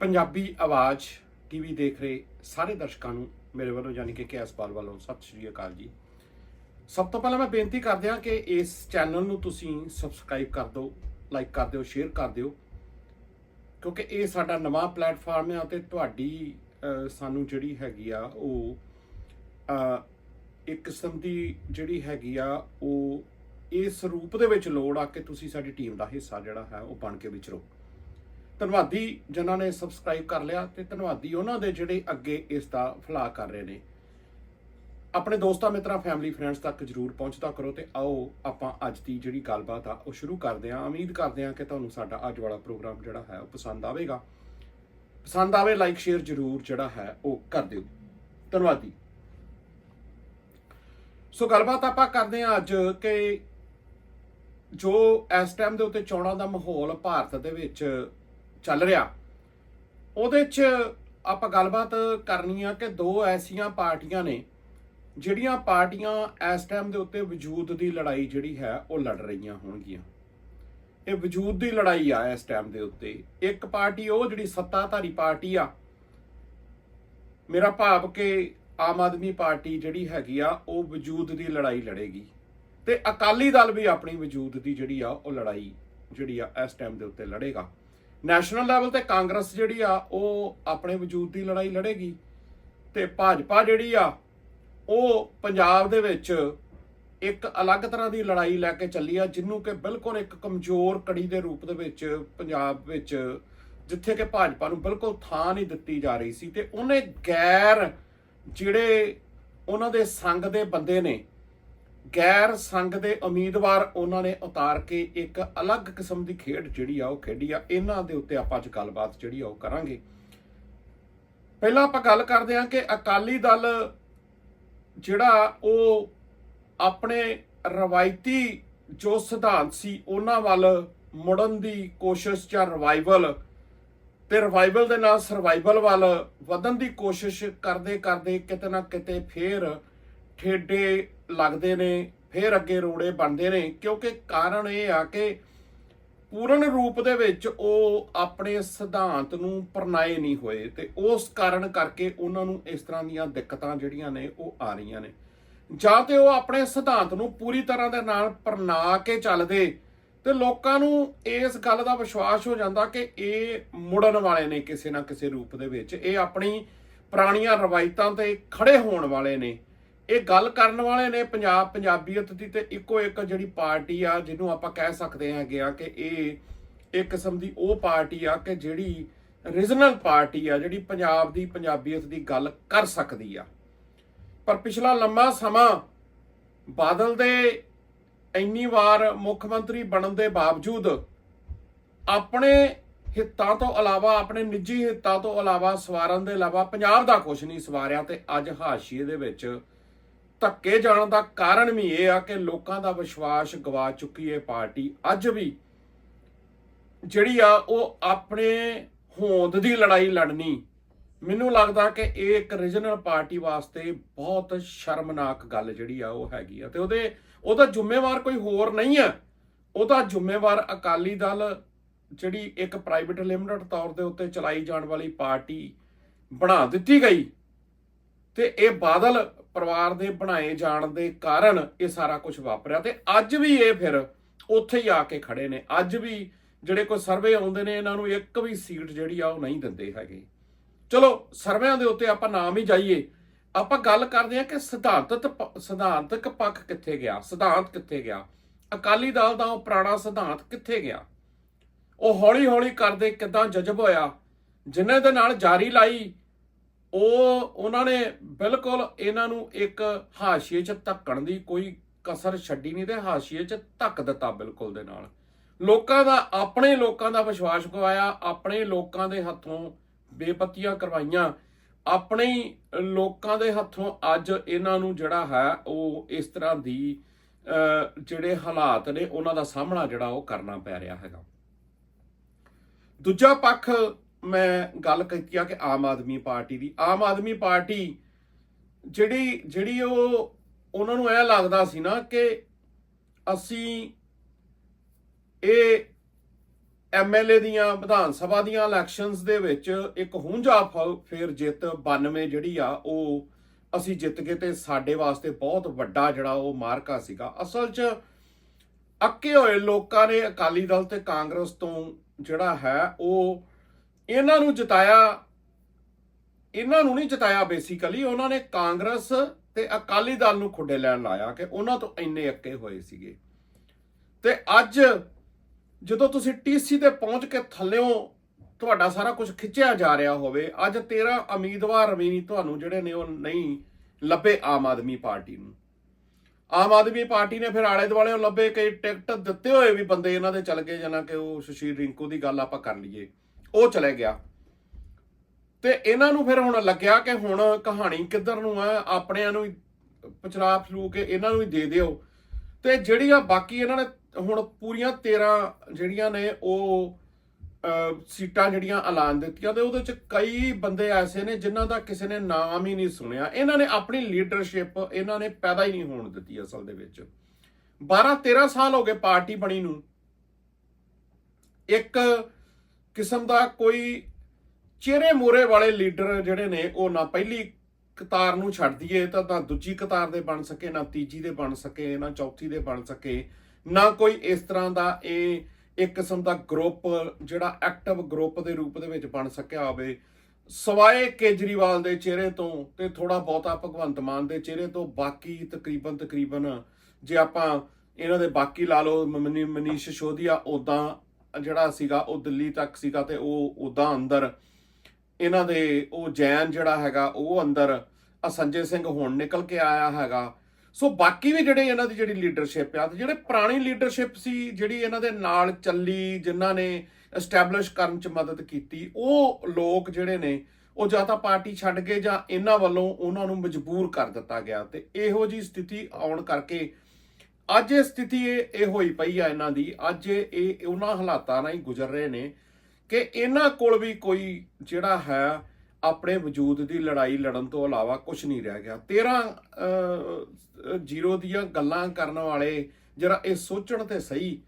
ਪੰਜਾਬੀ ਆਵਾਜ਼ ਟੀਵੀ ਦੇਖ ਰਹੇ ਸਾਰੇ ਦਰਸ਼ਕਾਂ ਨੂੰ ਮੇਰੇ ਵੱਲੋਂ ਯਾਨੀ ਕਿ ਕੇਐਸਪਾਲ ਵੱਲੋਂ ਸਤਿ ਸ਼੍ਰੀ ਅਕਾਲ ਜੀ। ਸਭ ਤੋਂ ਪਹਿਲਾਂ ਮੈਂ ਬੇਨਤੀ ਕਰਦੇ ਹਾਂ ਕਿ ਇਸ ਚੈਨਲ ਨੂੰ ਤੁਸੀਂ ਸਬਸਕ੍ਰਾਈਬ ਕਰ ਦਿਓ ਲਾਈਕ ਕਰ ਦਿਓ ਸ਼ੇਅਰ ਕਰ ਦਿਓ, ਕਿਉਂਕਿ ਇਹ ਸਾਡਾ ਨਵਾਂ ਪਲੇਟਫਾਰਮ ਹੈ ਅਤੇ ਤੁਹਾਡੀ ਸਾਨੂੰ ਜਿਹੜੀ ਹੈਗੀ ਆ ਉਹ ਇੱਕ ਕਿਸਮ ਦੀ ਜਿਹੜੀ ਹੈਗੀ ਆ ਉਹ ਇਸ ਰੂਪ ਦੇ ਵਿੱਚ ਲੋੜ ਆ ਕਿ ਤੁਸੀਂ ਸਾਡੀ ਟੀਮ ਦਾ ਹਿੱਸਾ ਜਿਹੜਾ ਹੈ ਉਹ ਬਣ ਕੇ ਵਿਚਰੋ ਧੰਨਵਾਦੀ ਜਿਨ੍ਹਾਂ ਨੇ ਸਬਸਕ੍ਰਾਈਬ ਕਰ ਲਿਆ ਤੇ ਧੰਨਵਾਦੀ ਉਹਨਾਂ ਦੇ ਜਿਹੜੇ ਅੱਗੇ ਇਸ ਦਾ ਫਲਾਹ ਕਰ ਰਹੇ ਨੇ। ਆਪਣੇ ਦੋਸਤਾਂ, ਮਿੱਤਰਾਂ ਫੈਮਿਲੀ ਫਰੈਂਡਸ ਤੱਕ ਜਰੂਰ ਪਹੁੰਚਦਾ ਕਰੋ ਤੇ ਆਓ ਆਪਾਂ ਅੱਜ ਦੀ ਜਿਹੜੀ ਗੱਲਬਾਤ ਆ, ਉਹ ਸ਼ੁਰੂ ਕਰਦੇ ਹਾਂ। ਉਮੀਦ ਕਰਦੇ ਹਾਂ ਕਿ ਤੁਹਾਨੂੰ ਸਾਡਾ ਅੱਜ ਵਾਲਾ ਪ੍ਰੋਗਰਾਮ ਜਿਹੜਾ ਹੈ, ਉਹ ਪਸੰਦ ਆਵੇਗਾ। ਪਸੰਦ ਆਵੇ ਲਾਈਕ ਸ਼ੇਅਰ ਜਰੂਰ ਜਿਹੜਾ ਹੈ, ਉਹ ਕਰ ਦਿਓ। ਧੰਨਵਾਦੀ। ਸੋ ਗੱਲਬਾਤ ਆਪਾਂ ਕਰਦੇ ਹਾਂ ਅੱਜ ਕਿ ਜੋ ਇਸ ਟਾਈਮ ਦੇ ਉੱਤੇ ਚੋਣਾਂ ਦਾ ਮਾਹੌਲ ਭਾਰਤ ਦੇ ਵਿੱਚ ਚੱਲ ਰਿਹਾ। ਉਹਦੇ 'ਚ ਆਪਾਂ ਗੱਲਬਾਤ ਕਰਨੀ ਆ ਕਿ ਦੋ ਐਸੀਆਂ ਪਾਰਟੀਆਂ ਨੇ ਜਿਹੜੀਆਂ ਪਾਰਟੀਆਂ ਇਸ ਟਾਈਮ ਦੇ ਉੱਤੇ ਵਜੂਦ ਦੀ ਲੜਾਈ ਜਿਹੜੀ ਹੈ ਉਹ ਲੜ ਰਹੀਆਂ ਹੋਣਗੀਆਂ। ਇਹ ਵਜੂਦ ਦੀ ਲੜਾਈ ਆ ਇਸ ਟਾਈਮ ਦੇ ਉੱਤੇ। ਇੱਕ ਪਾਰਟੀ ਉਹ ਜਿਹੜੀ ਸੱਤਾਧਾਰੀ ਪਾਰਟੀ ਆ। ਮੇਰਾ ਭਾਵ ਕਿ ਆਮ ਆਦਮੀ ਪਾਰਟੀ ਜਿਹੜੀ ਹੈਗੀ ਆ, ਉਹ ਵਜੂਦ ਦੀ ਲੜਾਈ ਲੜੇਗੀ। ਤੇ ਅਕਾਲੀ ਦਲ ਵੀ ਆਪਣੀ ਵਜੂਦ ਦੀ ਜਿਹੜੀ ਆ, ਉਹ ਲੜਾਈ ਜਿਹੜੀ ਆ ਇਸ ਟਾਈਮ ਦੇ ਉੱਤੇ ਲੜੇਗਾ। ਨੈਸ਼ਨਲ ਲੈਵਲ ਤੇ ਕਾਂਗਰਸ ਜਿਹੜੀ ਆ, ਉਹ ਆਪਣੇ ਵਜੂਦ ਦੀ ਲੜਾਈ ਲੜੇਗੀ ਤੇ ਭਾਜਪਾ ਜਿਹੜੀ ਆ, ਉਹ ਪੰਜਾਬ ਦੇ ਵਿੱਚ ਇੱਕ ਅਲੱਗ ਤਰ੍ਹਾਂ ਦੀ ਲੜਾਈ ਲੈ ਕੇ ਚੱਲੀ ਆ ਜਿਹਨੂੰ ਕਿ ਬਿਲਕੁਲ ਇੱਕ ਕਮਜ਼ੋਰ ਕੜੀ ਦੇ ਰੂਪ ਦੇ ਵਿੱਚ ਪੰਜਾਬ ਵਿੱਚ, ਜਿੱਥੇ ਕਿ ਭਾਜਪਾ ਨੂੰ ਬਿਲਕੁਲ ਥਾਂ ਨਹੀਂ ਦਿੱਤੀ ਜਾ ਰਹੀ ਸੀ ਤੇ ਉਹਨੇ ਗੈਰ ਜਿਹੜੇ ਉਹਨਾਂ ਦੇ ਸੰਗ ਦੇ ਬੰਦੇ ਨੇ ਗੈਰ ਸੰਗ ਦੇ ਉਮੀਦਵਾਰ ਉਹਨਾਂ ਨੇ ਉਤਾਰ ਕੇ ਇੱਕ ਅਲੱਗ ਕਿਸਮ ਦੀ ਖੇਡ ਜਿਹੜੀ ਆ ਉਹ ਖੇਡੀ ਆ। ਇਹਨਾਂ ਦੇ ਉੱਤੇ ਆਪਾਂ ਅੱਜ ਗੱਲਬਾਤ ਜਿਹੜੀ ਆ ਉਹ ਕਰਾਂਗੇ। ਪਹਿਲਾਂ ਆਪਾਂ ਗੱਲ ਕਰਦੇ ਹਾਂ ਕਿ ਅਕਾਲੀ ਦਲ ਜਿਹੜਾ ਉਹ ਆਪਣੇ ਰਵਾਇਤੀ ਜੋ ਸਿਧਾਂਤ ਸੀ, ਉਹਨਾਂ ਵੱਲ ਮੁੜਨ ਦੀ ਕੋਸ਼ਿਸ਼ ਜਾਂ ਰਿਵਾਈਵਲ ਤੇ ਰਿਵਾਈਵਲ ਦੇ ਨਾਲ ਸਰਵਾਈਵਲ ਵੱਲ ਵਧਣ ਦੀ ਕੋਸ਼ਿਸ਼ ਕਰਦੇ ਕਰਦੇ ਕਿਤੇ ਨਾ ਕਿਤੇ ਫੇਰ ਠੇਡੇ ਲੱਗਦੇ ਨੇ, ਫੇਰ ਅੱਗੇ ਰੋੜੇ ਬਣਦੇ ਨੇ, ਕਿਉਂਕਿ ਕਾਰਨ ਇਹ ਆ ਕਿ ਪੂਰਨ ਰੂਪ ਦੇ ਵਿੱਚ ਉਹ ਆਪਣੇ ਸਿਧਾਂਤ ਨੂੰ ਪਰਨਾਏ ਨਹੀਂ ਹੋਏ ਤੇ ਉਸ ਕਾਰਨ ਕਰਕੇ ਉਹਨਾਂ ਨੂੰ ਇਸ ਤਰ੍ਹਾਂ ਦੀਆਂ ਦਿੱਕਤਾਂ ਜਿਹੜੀਆਂ ਨੇ ਉਹ ਆ ਰਹੀਆਂ ਨੇ। ਜਾਂ ਤੇ ਉਹ ਆਪਣੇ ਸਿਧਾਂਤ ਨੂੰ ਪੂਰੀ ਤਰ੍ਹਾਂ ਦੇ ਨਾਲ ਪਰਨਾ ਕੇ ਚੱਲਦੇ ਤੇ ਲੋਕਾਂ ਨੂੰ ਇਸ ਗੱਲ ਦਾ ਵਿਸ਼ਵਾਸ ਹੋ ਜਾਂਦਾ ਕਿ ਇਹ ਮੁੜਨ ਵਾਲੇ ਨੇ ਕਿਸੇ ਨਾ ਕਿਸੇ ਰੂਪ ਦੇ ਵਿੱਚ। ਇਹ ਆਪਣੀ ਪੁਰਾਣੀਆਂ ਰਵਾਇਤਾਂ ਤੇ ਖੜੇ ਹੋਣ ਵਾਲੇ ਨੇ। ਇਹ ਗੱਲ ਕਰਨ ਵਾਲੇ ਨੇ ਪੰਜਾਬ ਪੰਜਾਬੀਅਤ ਦੀ ਤੇ ਇੱਕੋ ਇੱਕ ਜਿਹੜੀ ਪਾਰਟੀ ਆ, ਜਿਹਨੂੰ ਆਪਾਂ ਕਹਿ ਸਕਦੇ ਹੈਗੇ ਆ ਕਿ ਇਹ ਇੱਕ ਕਿਸਮ ਦੀ ਉਹ ਪਾਰਟੀ ਆ ਕਿ ਜਿਹੜੀ ਰੀਜਨਲ ਪਾਰਟੀ ਆ, ਜਿਹੜੀ ਪੰਜਾਬ ਦੀ ਪੰਜਾਬੀਅਤ ਦੀ ਗੱਲ ਕਰ ਸਕਦੀ ਆ। ਪਰ ਪਿਛਲਾ ਲੰਮਾ ਸਮਾਂ ਬਾਦਲ ਦੇ ਇੰਨੀ ਵਾਰ ਮੁੱਖ ਮੰਤਰੀ ਬਣਨ ਦੇ ਬਾਵਜੂਦ ਆਪਣੇ ਹਿੱਤਾਂ ਤੋਂ ਇਲਾਵਾ, ਆਪਣੇ ਨਿੱਜੀ ਹਿੱਤਾਂ ਤੋਂ ਇਲਾਵਾ, ਸਵਾਰਨ ਦੇ ਇਲਾਵਾ ਪੰਜਾਬ ਦਾ ਕੁਝ ਨਹੀਂ ਸਵਾਰਿਆ ਤੇ ਅੱਜ ਹਾਸ਼ੀਏ ਦੇ ਵਿੱਚ ਧੱਕੇ ਜਾਣ ਦਾ ਕਾਰਨ ਵੀ ਇਹ ਆ ਕਿ ਲੋਕਾਂ ਦਾ ਵਿਸ਼ਵਾਸ ਗਵਾ ਚੁੱਕੀ ਹੈ ਪਾਰਟੀ। ਅੱਜ ਵੀ ਜਿਹੜੀ ਆ ਉਹ ਆਪਣੇ ਹੋਂਦ ਦੀ ਲੜਾਈ ਲੜਨੀ, ਮੈਨੂੰ ਲੱਗਦਾ ਕਿ ਇਹ ਇੱਕ ਰੀਜਨਲ ਪਾਰਟੀ ਵਾਸਤੇ ਬਹੁਤ ਸ਼ਰਮਨਾਕ ਗੱਲ ਜਿਹੜੀ ਆ ਉਹ ਹੈਗੀ ਆ। ਤੇ ਉਹਦੇ, ਉਹਦਾ ਜ਼ਿੰਮੇਵਾਰ ਕੋਈ ਹੋਰ ਨਹੀਂ ਆ। ਉਹਦਾ ਜ਼ਿੰਮੇਵਾਰ ਅਕਾਲੀ ਦਲ ਜਿਹੜੀ ਇੱਕ ਪ੍ਰਾਈਵੇਟ ਲਿਮਟਿਡ ਤੌਰ ਦੇ ਉੱਤੇ ਚਲਾਈ ਜਾਣ ਵਾਲੀ ਪਾਰਟੀ ਬਣਾ ਦਿੱਤੀ ਗਈ। ਤੇ ਇਹ ਬਾਦਲ ਪਰਿਵਾਰ ਦੇ ਬਣਾਏ ਜਾਣ ਦੇ ਕਾਰਨ ਇਹ ਸਾਰਾ ਕੁਝ ਵਾਪਰਿਆ ਤੇ ਅੱਜ ਵੀ ਇਹ ਫਿਰ ਉੱਥੇ ਹੀ ਆ ਕੇ ਖੜੇ ਨੇ। ਅੱਜ ਵੀ ਜਿਹੜੇ ਕੋਈ ਸਰਵੇ ਆਉਂਦੇ ਨੇ, ਇਹਨਾਂ ਨੂੰ ਇੱਕ ਵੀ ਸੀਟ ਜਿਹੜੀ ਆ ਉਹ ਨਹੀਂ ਦਿੰਦੇ ਹੈਗੇ। ਚਲੋ, ਸਰਵਿਆਂ ਦੇ ਉੱਤੇ ਆਪਾਂ ਨਾਮ ਹੀ ਜਾਈਏ। ਆਪਾਂ ਗੱਲ ਕਰਦੇ ਹਾਂ ਕਿ ਸਿਧਾਂਤਕ ਪ- ਸਿਧਾਂਤਕ ਪੱਖ ਕਿੱਥੇ ਗਿਆ? ਸਿਧਾਂਤ ਕਿੱਥੇ ਗਿਆ? ਅਕਾਲੀ ਦਲ ਦਾ ਉਹ ਪੁਰਾਣਾ ਸਿਧਾਂਤ ਕਿੱਥੇ ਗਿਆ? ਉਹ ਹੌਲੀ ਹੌਲੀ ਕਰਦੇ ਕਿਦਾਂ ਜਜ਼ਬ ਹੋਇਆ? ਜਿਨ੍ਹਾਂ ਦੇ ਨਾਲ ਜਾਰੀ ਲਾਈ ਉਹ ਉਹਨਾਂ ਨੇ ਬਿਲਕੁਲ ਇਹਨਾਂ ਨੂੰ ਇੱਕ ਹਾਸ਼ੀਏ 'ਚ ਧੱਕਣ ਦੀ ਕੋਈ ਕਸਰ ਛੱਡੀ ਨਹੀਂ ਤੇ ਹਾਸ਼ੀਏ 'ਚ ਧੱਕ ਦਿੱਤਾ ਬਿਲਕੁਲ ਦੇ ਨਾਲ। ਲੋਕਾਂ ਦਾ ਆਪਣੇ ਲੋਕਾਂ ਦਾ ਵਿਸ਼ਵਾਸ ਗਵਾਇਆ ਆਪਣੇ ਲੋਕਾਂ ਦੇ ਹੱਥੋਂ ਬੇਪਤੀਆਂ ਕਰਵਾਈਆਂ। ਆਪਣੇ ਲੋਕਾਂ ਦੇ ਹੱਥੋਂ ਅੱਜ ਇਹਨਾਂ ਨੂੰ ਜਿਹੜਾ ਹੈ ਉਹ ਇਸ ਤਰ੍ਹਾਂ ਦੀ ਅਹ, ਜਿਹੜੇ ਹਾਲਾਤ ਨੇ ਉਹਨਾਂ ਦਾ ਸਾਹਮਣਾ ਜਿਹੜਾ ਉਹ ਕਰਨਾ ਪੈ ਰਿਹਾ ਹੈਗਾ। ਦੂਜਾ ਪੱਖ ਮੈਂ ਗੱਲ ਕੀਤੀ ਆ ਕਿ ਆਮ ਆਦਮੀ ਪਾਰਟੀ ਦੀ। ਆਮ ਆਦਮੀ ਪਾਰਟੀ ਜਿਹੜੀ ਜਿਹੜੀ ਉਹ, ਉਹਨਾਂ ਨੂੰ ਇਹ ਲੱਗਦਾ ਸੀ ਨਾ ਕਿ ਅਸੀਂ ਇਹ ਐਮਐਲਏ ਦੀਆਂ, ਵਿਧਾਨ ਸਭਾ ਦੀਆਂ ਇਲੈਕਸ਼ਨਸ ਦੇ ਵਿੱਚ ਇੱਕ ਹੁੰਜਾ ਫ- ਫੇਰ ਜਿੱਤ 92 ਜਿਹੜੀ ਆ, ਉਹ ਅਸੀਂ ਜਿੱਤ ਗਏ ਤੇ ਸਾਡੇ ਵਾਸਤੇ ਬਹੁਤ ਵੱਡਾ ਜਿਹੜਾ ਉਹ ਮਾਰਕਾ ਸੀਗਾ। ਅਸਲ 'ਚ ਅੱਕੇ ਹੋਏ ਲੋਕਾਂ ਨੇ ਅਕਾਲੀ ਦਲ ਤੇ ਕਾਂਗਰਸ ਤੋਂ ਜਿਹੜਾ ਹੈ, ਉਹ ਇਹਨਾਂ ਨੂੰ ਜਿਤਾਇਆ, ਇਹਨਾਂ ਨੂੰ ਨਹੀਂ ਜਿਤਾਇਆ ਬੇਸਿਕਲੀ ਉਹਨਾਂ ਨੇ ਕਾਂਗਰਸ ਤੇ ਅਕਾਲੀ ਦਲ ਨੂੰ ਖੁੱਡੇ ਲੈਣ ਲਾਇਆ ਕਿ ਉਹਨਾਂ ਤੋਂ ਇੰਨੇ ਅੱਕੇ ਹੋਏ ਸੀਗੇ। ਤੇ ਅੱਜ ਜਦੋਂ ਤੁਸੀਂ ਟੀਸੀ ਤੇ ਪਹੁੰਚ ਕੇ ਥੱਲਿਓਂ ਤੁਹਾਡਾ ਸਾਰਾ ਕੁਝ ਖਿੱਚਿਆ ਜਾ ਰਿਹਾ ਹੋਵੇ, ਅੱਜ 13 ਉਮੀਦਵਾਰ ਵੀ ਤੁਹਾਨੂੰ ਜਿਹੜੇ ਨੇ ਉਹ ਨਹੀਂ ਲੱਭੇ ਆਮ ਆਦਮੀ ਪਾਰਟੀ ਨੂੰ। ਆਮ ਆਦਮੀ ਪਾਰਟੀ ਨੇ ਫਿਰ ਆਲੇ ਦੁਆਲੇ ਲੱਭੇ ਕਈ ਟਿਕਟ ਦਿੱਤੇ ਹੋਏ ਵੀ ਬੰਦੇ ਇਹਨਾਂ ਦੇ ਚੱਲ ਗਏ ਜਨਾ ਕਿ ਉਹ ਸੁਸ਼ੀਲ ਰਿੰਕੂ ਦੀ ਗੱਲ ਆਪਾਂ ਕਰ ਲਈਏ। ਉਹ ਚਲੇ ਗਿਆ। ਤੇ ਇਹਨਾਂ ਨੂੰ ਫਿਰ ਹੁਣ ਲੱਗਿਆ ਕਿ ਹੁਣ ਕਹਾਣੀ ਕਿੱਧਰ ਨੂੰ ਆ, ਆਪਣਿਆਂ ਨੂੰ ਹੀ ਪਚਰਾ ਫਲੂ ਕੇ ਇਹਨਾਂ ਨੂੰ ਹੀ ਦੇ ਦਿਓ। ਤੇ ਜਿਹੜੀਆਂ ਬਾਕੀ ਇਹਨਾਂ ਨੇ ਹੁਣ ਪੂਰੀਆਂ 13 ਜਿਹੜੀਆਂ ਨੇ ਉਹ ਸੀਟਾਂ ਜਿਹੜੀਆਂ ਐਲਾਨ ਦਿੱਤੀਆਂ ਤੇ ਉਹਦੇ ਚ ਕਈ ਬੰਦੇ ਐਸੇ ਨੇ ਜਿਨ੍ਹਾਂ ਦਾ ਕਿਸੇ ਨੇ ਨਾਮ ਹੀ ਨਹੀਂ ਸੁਣਿਆ। ਇਹਨਾਂ ਨੇ ਆਪਣੀ ਲੀਡਰਸ਼ਿਪ ਇਹਨਾਂ ਨੇ ਪੈਦਾ ਹੀ ਨਹੀਂ ਹੋਣ ਦਿੱਤੀ ਅਸਲ ਦੇ ਵਿੱਚ। 12 13 ਸਾਲ ਹੋ ਗਏ ਪਾਰਟੀ ਬਣੀ ਨੂੰ। ਇੱਕ ਕਿਸਮ ਦਾ ਕੋਈ ਚਿਹਰੇ ਮੋਰੇ ਵਾਲੇ ਲੀਡਰ ਜਿਹੜੇ ਨੇ, ਉਹ ਨਾ ਪਹਿਲੀ ਕਤਾਰ ਨੂੰ ਛੱਡ ਦਈਏ ਤਾਂ ਨਾ ਦੂਜੀ ਕਤਾਰ ਦੇ ਬਣ ਸਕੇ, ਨਾ ਤੀਜੀ ਦੇ ਬਣ ਸਕੇ, ਨਾ ਚੌਥੀ ਦੇ ਬਣ ਸਕੇ। ਨਾ ਕੋਈ ਇਸ ਤਰ੍ਹਾਂ ਦਾ ਇਹ ਇੱਕ ਕਿਸਮ ਦਾ ਗਰੁੱਪ, ਜਿਹੜਾ ਐਕਟਿਵ ਗਰੁੱਪ ਦੇ ਰੂਪ ਦੇ ਵਿੱਚ ਬਣ ਸਕਿਆ ਹੋਵੇ। ਸਵਾਏ ਕੇਜਰੀਵਾਲ ਦੇ ਚਿਹਰੇ ਤੋਂ ਤੇ ਥੋੜਾ ਬਹੁਤਾ ਭਗਵੰਤ ਮਾਨ ਦੇ ਚਿਹਰੇ ਤੋਂ ਬਾਕੀ ਤਕਰੀਬਨ ਤਕਰੀਬਨ ਜੇ ਆਪਾਂ ਇਹਨਾਂ ਦੇ ਬਾਕੀ ਲਾ ਲਓ, ਮਨੀ- ਮਨੀਸ਼ ਸਿਸੋਦੀਆ ਉਦਾਂ ਜਿਹੜਾ ਸੀਗਾ, ਉਹ ਦਿੱਲੀ ਤੱਕ ਸੀਗਾ ਤੇ ਉਹ ਉਦਾਂ ਅੰਦਰ, ਇਹਨਾਂ ਦੇ ਉਹ ਜੈਨ ਜਿਹੜਾ ਹੈਗਾ, ਉਹ ਅੰਦਰ ਆ ਸੰਜੇ ਸਿੰਘ ਹੁਣ ਨਿਕਲ ਕੇ ਆਇਆ ਹੈਗਾ। ਸੋ ਬਾਕੀ ਵੀ ਜਿਹੜੇ ਇਹਨਾਂ ਦੀ ਜਿਹੜੀ ਲੀਡਰਸ਼ਿਪ ਆ, ਤੇ ਜਿਹੜੇ ਪੁਰਾਣੀ ਲੀਡਰਸ਼ਿਪ ਸੀ, ਜਿਹੜੀ ਇਹਨਾਂ ਦੇ ਨਾਲ ਚੱਲੀ, ਜਿਨ੍ਹਾਂ ਨੇ ਐਸਟੈਬਲਿਸ਼ ਕਰਨ ਚ ਮਦਦ ਕੀਤੀ, ਉਹ ਲੋਕ ਜਿਹੜੇ ਨੇ, ਉਹ ਜਾਂ ਤਾਂ ਪਾਰਟੀ ਛੱਡ ਗਏ ਜਾਂ ਇਹਨਾਂ ਵੱਲੋਂ ਉਹਨਾਂ ਨੂੰ ਮਜਬੂਰ ਕਰ ਦਿੱਤਾ ਗਿਆ। ਤੇ ਇਹੋ ਜੀ ਸਥਿਤੀ ਆਉਣ ਕਰਕੇ ਅੱਜ ਇਹ ਸਥਿਤੀ ਇਹ ਇਹ ਹੋਈ ਪਈ ਆ ਇਹਨਾਂ ਦੀ। ਅੱਜ ਇਹ ਉਹਨਾਂ ਹਾਲਾਤਾਂ ਨਾਲ ਹੀ ਗੁਜ਼ਰ ਰਹੇ ਨੇ ਕਿ ਇਹਨਾਂ ਕੋਲ ਵੀ ਕੋਈ ਜਿਹੜਾ ਹੈ, ਆਪਣੇ ਵਜੂਦ ਦੀ ਲੜਾਈ ਲੜਨ ਤੋਂ ਇਲਾਵਾ ਕੁਝ ਨਹੀਂ ਰਹਿ ਗਿਆ। 13 ਜ਼ੀਰੋ ਦੀਆਂ ਗੱਲਾਂ ਕਰਨ ਵਾਲੇ ਜਰਾ ਇਹ ਸੋਚਣ ਤੇ ਸਹੀ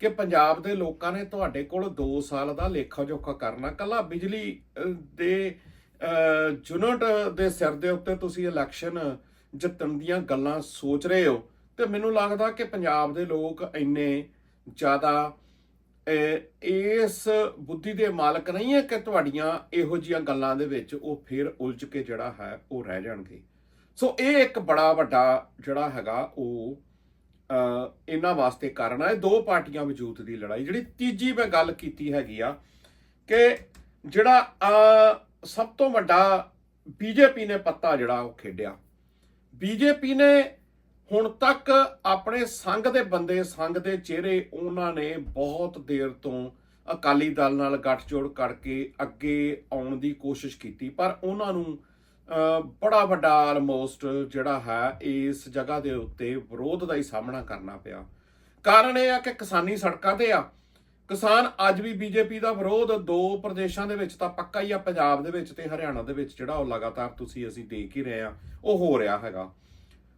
ਕਿ ਪੰਜਾਬ ਦੇ ਲੋਕਾਂ ਨੇ ਤੁਹਾਡੇ ਕੋਲ 2 ਸਾਲ ਦਾ ਲੇਖਾ ਜੋਖਾ ਕਰਨਾ, ਕੱਲਾ ਬਿਜਲੀ ਦੇ ਯੂਨਿਟ ਦੇ ਸਿਰ ਦੇ ਉੱਤੇ ਤੁਸੀਂ ਇਲੈਕਸ਼ਨ ਜਿੱਤਣ ਦੀਆਂ ਗੱਲਾਂ ਸੋਚ ਰਹੇ ਹੋ। ਤੇ ਮੈਨੂੰ ਲੱਗਦਾ ਕਿ ਪੰਜਾਬ ਦੇ ਲੋਕ ਇੰਨੇ ਜ਼ਿਆਦਾ ਇਸ ਬੁੱਧੀ ਦੇ ਮਾਲਕ ਨਹੀਂ ਹੈ ਕਿ ਤੁਹਾਡੀਆਂ ਇਹੋ ਜੀਆਂ ਗੱਲਾਂ ਦੇ ਵਿੱਚ ਉਹ ਫਿਰ ਉਲਝ ਕੇ ਜਿਹੜਾ ਹੈ ਉਹ ਰਹਿ ਜਾਣਗੇ। ਸੋ ਇਹ ਇੱਕ ਬੜਾ ਵੱਡਾ ਜਿਹੜਾ ਹੈਗਾ ਉਹ ਇਹਨਾਂ ਵਾਸਤੇ ਕਾਰਨ ਹੈ ਦੋ ਪਾਰਟੀਆਂ ਵਜੂਦ ਦੀ ਲੜਾਈ, ਜਿਹੜੀ ਤੀਜੀ ਮੈਂ ਗੱਲ ਕੀਤੀ ਹੈਗੀ ਆ ਕਿ ਜਿਹੜਾ ਸਭ ਤੋਂ ਵੱਡਾ ਬੀਜੇਪੀ ਨੇ ਪੱਤਾ ਜਿਹੜਾ ਉਹ ਖੇਡਿਆ। ਬੀਜੇਪੀ ਨੇ ਹੁਣ ਤੱਕ ਆਪਣੇ ਸੰਘ ਦੇ ਬੰਦੇ, ਸੰਘ ਦੇ ਚਿਹਰੇ ਉਹਨਾਂ ਨੇ ਬਹੁਤ ਦੇਰ ਤੋਂ ਅਕਾਲੀ ਦਲ ਨਾਲ ਗੱਠਜੋੜ ਕਰਕੇ ਅੱਗੇ ਆਉਣ ਦੀ ਕੋਸ਼ਿਸ਼ ਕੀਤੀ, ਪਰ ਉਹਨਾਂ ਨੂੰ ਬੜਾ ਵੱਡਾ ਆਲਮੋਸਟ ਜਿਹੜਾ ਹੈ, ਇਸ ਜਗ੍ਹਾ ਦੇ ਉੱਤੇ ਵਿਰੋਧ ਦਾ ਹੀ ਸਾਹਮਣਾ ਕਰਨਾ ਪਿਆ। ਕਾਰਨ ਇਹ ਆ ਕਿ ਕਿਸਾਨੀ ਸੜਕਾਂ ਤੇ ਆ। ਕਿਸਾਨ ਅੱਜ ਵੀ ਬੀਜੇਪੀ ਦਾ ਵਿਰੋਧ, ਦੋ ਪ੍ਰਦੇਸ਼ਾਂ ਦੇ ਵਿੱਚ ਤਾਂ ਪੱਕਾ ਹੀ ਆ, ਪੰਜਾਬ ਦੇ ਵਿੱਚ ਤੇ ਹਰਿਆਣਾ ਦੇ ਵਿੱਚ ਜਿਹੜਾ ਉਹ ਲਗਾਤਾਰ ਤੁਸੀਂ ਅਸੀਂ ਦੇਖ ਹੀ ਰਹੇ ਆ, ਉਹ ਹੋ ਰਿਹਾ ਹੈਗਾ।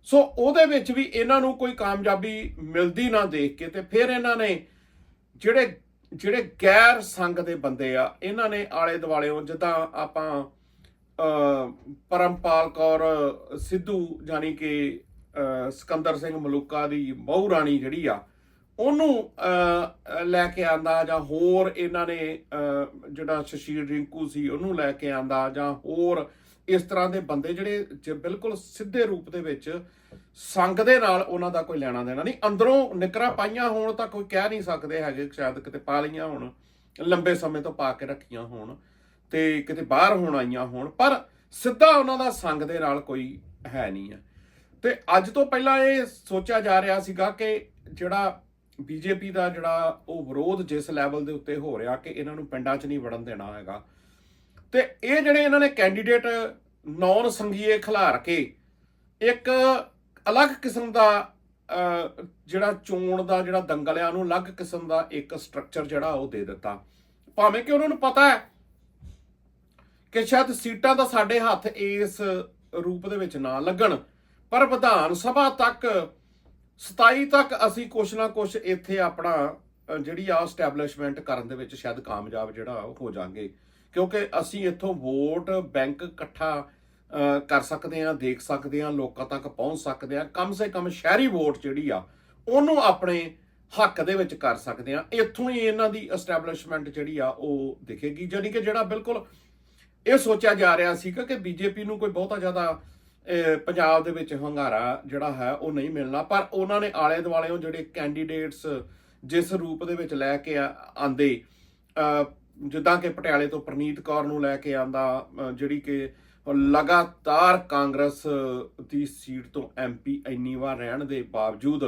ਸੋ ਉਹਦੇ ਵਿੱਚ ਵੀ ਇਹਨਾਂ ਨੂੰ ਕੋਈ ਕਾਮਯਾਬੀ ਮਿਲਦੀ ਨਾ ਦੇਖ ਕੇ ਤੇ ਫਿਰ ਇਹਨਾਂ ਨੇ ਜਿਹੜੇ ਜਿਹੜੇ ਗੈਰ ਸੰਗ ਦੇ ਬੰਦੇ ਆ ਇਹਨਾਂ ਨੇ ਆਲੇ ਦੁਆਲੇ ਜਿੱਦਾਂ ਆਪਾਂ ਪਰਮਪਾਲ ਕੌਰ ਸਿੱਧੂ ਜਾਨੀ ਕਿ ਅ, ਸਿਕੰਦਰ ਸਿੰਘ ਮਲੂਕਾ ਦੀ ਬਹੁ ਰਾਣੀ ਜਿਹੜੀ ਆ ਉਹਨੂੰ ਲੈ ਕੇ ਆਂਦਾ ਜਾਂ ਹੋਰ ਇਹਨਾਂ ਨੇ ਜਿਹੜਾ ਸ਼ਸ਼ੀਰ ਰਿੰਕੂ ਸੀ ਉਹਨੂੰ ਲੈ ਕੇ ਆਂਦਾ ਜਾਂ ਹੋਰ ਇਸ ਤਰ੍ਹਾਂ ਦੇ ਬੰਦੇ ਜਿਹੜੇ ਜ- ਬਿਲਕੁਲ ਸਿੱਧੇ ਰੂਪ ਦੇ ਵਿੱਚ ਸੰਗ ਦੇ ਨਾਲ ਉਹਨਾਂ ਦਾ ਕੋਈ ਲੈਣਾ ਦੇਣਾ ਨਹੀਂ, ਅੰਦਰੋਂ ਨਿਕਰਾ ਪਾਈਆਂ ਹੋਣ ਤਾਂ ਕੋਈ ਕਹਿ ਨਹੀਂ ਸਕਦੇ ਹੈਗੇ, ਸ਼ਾਇਦ ਕਿਤੇ ਪਾ ਲਈਆਂ ਹੋਣ, ਲੰਬੇ ਸਮੇਂ ਤੋਂ ਪਾ ਕੇ ਰੱਖੀਆਂ ਹੋਣ ਤੇ ਕਿਤੇ ਬਾਹਰ ਹੋਣ ਆਈਆਂ ਹੋਣ, ਪਰ ਸਿੱਧਾ ਉਹਨਾਂ ਦਾ ਸੰਗ ਦੇ ਨਾਲ ਕੋਈ ਹੈ ਨਹੀਂ ਹੈ। ਤੇ ਅੱਜ ਤੋਂ ਪਹਿਲਾਂ ਇਹ ਸੋਚਿਆ ਜਾ ਰਿਹਾ ਸੀਗਾ ਕਿ ਜਿਹੜਾ ਬੀਜੇਪੀ ਦਾ ਜਿਹੜਾ ਉਹ ਵਿਰੋਧ ਜਿਸ ਲੈਵਲ ਦੇ ਉੱਤੇ ਹੋ ਰਿਹਾ ਕਿ ਇਹਨਾਂ ਨੂੰ ਪਿੰਡਾਂ 'ਚ ਨਹੀਂ ਵੜਨ ਦੇਣਾ ਹੈਗਾ ਤੇ ਇਹ ਜਿਹੜੇ ਇਹਨਾਂ ਨੇ ਕੈਂਡੀਡੇਟ ਨੌਨ ਸੰਘੀਏ ਖਿਲਾਰ ਕੇ ਇੱਕ ਅਲੱਗ ਕਿਸਮ ਦਾ ਜਿਹੜਾ ਚੋਣ ਦਾ, ਜਿਹੜਾ ਦੰਗਲ ਆ ਉਹਨੂੰ ਅਲੱਗ ਕਿਸਮ ਦਾ ਇੱਕ ਸਟਰਕਚਰ ਜਿਹੜਾ ਉਹ ਦੇ ਦਿੱਤਾ। ਭਾਵੇਂ ਕਿ ਉਹਨਾਂ ਨੂੰ ਪਤਾ ਹੈ ਕਿ ਸ਼ਾਇਦ ਸੀਟਾਂ ਤਾਂ ਸਾਡੇ ਹੱਥ ਇਸ ਰੂਪ ਦੇ ਵਿੱਚ ਨਾ ਲੱਗਣ, ਪਰ ਵਿਧਾਨ ਸਭਾ ਤੱਕ 27 ਤੱਕ ਅਸੀਂ ਕੁਛ ਨਾ ਕੁਛ ਇੱਥੇ ਆਪਣਾ ਜਿਹੜੀ ਆ ਸਟੈਬਲਿਸ਼ਮੈਂਟ ਕਰਨ ਦੇ ਵਿੱਚ ਸ਼ਾਇਦ ਕਾਮਯਾਬ ਜਿਹੜਾ ਉਹ ਹੋ ਜਾਾਂਗੇ। ਕਿਉਂਕਿ ਅਸੀਂ ਇੱਥੋਂ ਵੋਟ ਬੈਂਕ ਇਕੱਠਾ ਕਰ ਸਕਦੇ ਹਾਂ, ਦੇਖ ਸਕਦੇ ਹਾਂ, ਲੋਕਾਂ ਤੱਕ ਪਹੁੰਚ ਸਕਦੇ ਹਾਂ। ਕਮ ਸੇ ਕਮ ਸ਼ਹਿਰੀ ਵੋਟ ਜਿਹੜੀ ਆ, ਉਹਨੂੰ ਆਪਣੇ ਹੱਕ ਦੇ ਵਿੱਚ ਕਰ ਸਕਦੇ ਹਾਂ। ਇੱਥੋਂ ਹੀ ਇਹਨਾਂ ਦੀ ਐਸਟੈਬਲਿਸ਼ਮੈਂਟ ਜਿਹੜੀ ਆ, ਉਹ ਦਿਖੇਗੀ। ਜਾਣੀ ਕਿ ਜਿਹੜਾ ਬਿਲਕੁਲ ਇਹ ਸੋਚਿਆ ਜਾ ਰਿਹਾ ਸੀ ਕਿ ਬੀਜੇਪੀ ਨੂੰ ਕੋਈ ਬਹੁਤਾ ਜ਼ਿਆਦਾ ਪੰਜਾਬ ਦੇ ਵਿੱਚ ਹੰਗਾਰਾ ਜਿਹੜਾ ਹੈ, ਉਹ ਨਹੀਂ ਮਿਲਣਾ। ਪਰ ਉਹਨਾਂ ਨੇ ਆਲੇ ਦੁਆਲੇੋਂ ਜਿਹੜੇ ਕੈਂਡੀਡੇਟਸ ਜਿਸ ਰੂਪ ਦੇ ਵਿੱਚ ਲੈ ਕੇ ਆ- ਆਂਦੇ ਜਿੱਦਾਂ ਕਿ ਪਟਿਆਲੇ ਤੋਂ ਪ੍ਰਨੀਤ ਕੌਰ ਨੂੰ ਲੈ ਕੇ ਆਂਦਾ ਜਿਹੜੀ ਕਿ ਲਗਾਤਾਰ ਕਾਂਗਰਸ ਦੀ ਸੀਟ ਤੋਂ ਐਮਪੀ ਇੰਨੀ ਵਾਰ ਰਹਿਣ ਦੇ ਬਾਵਜੂਦ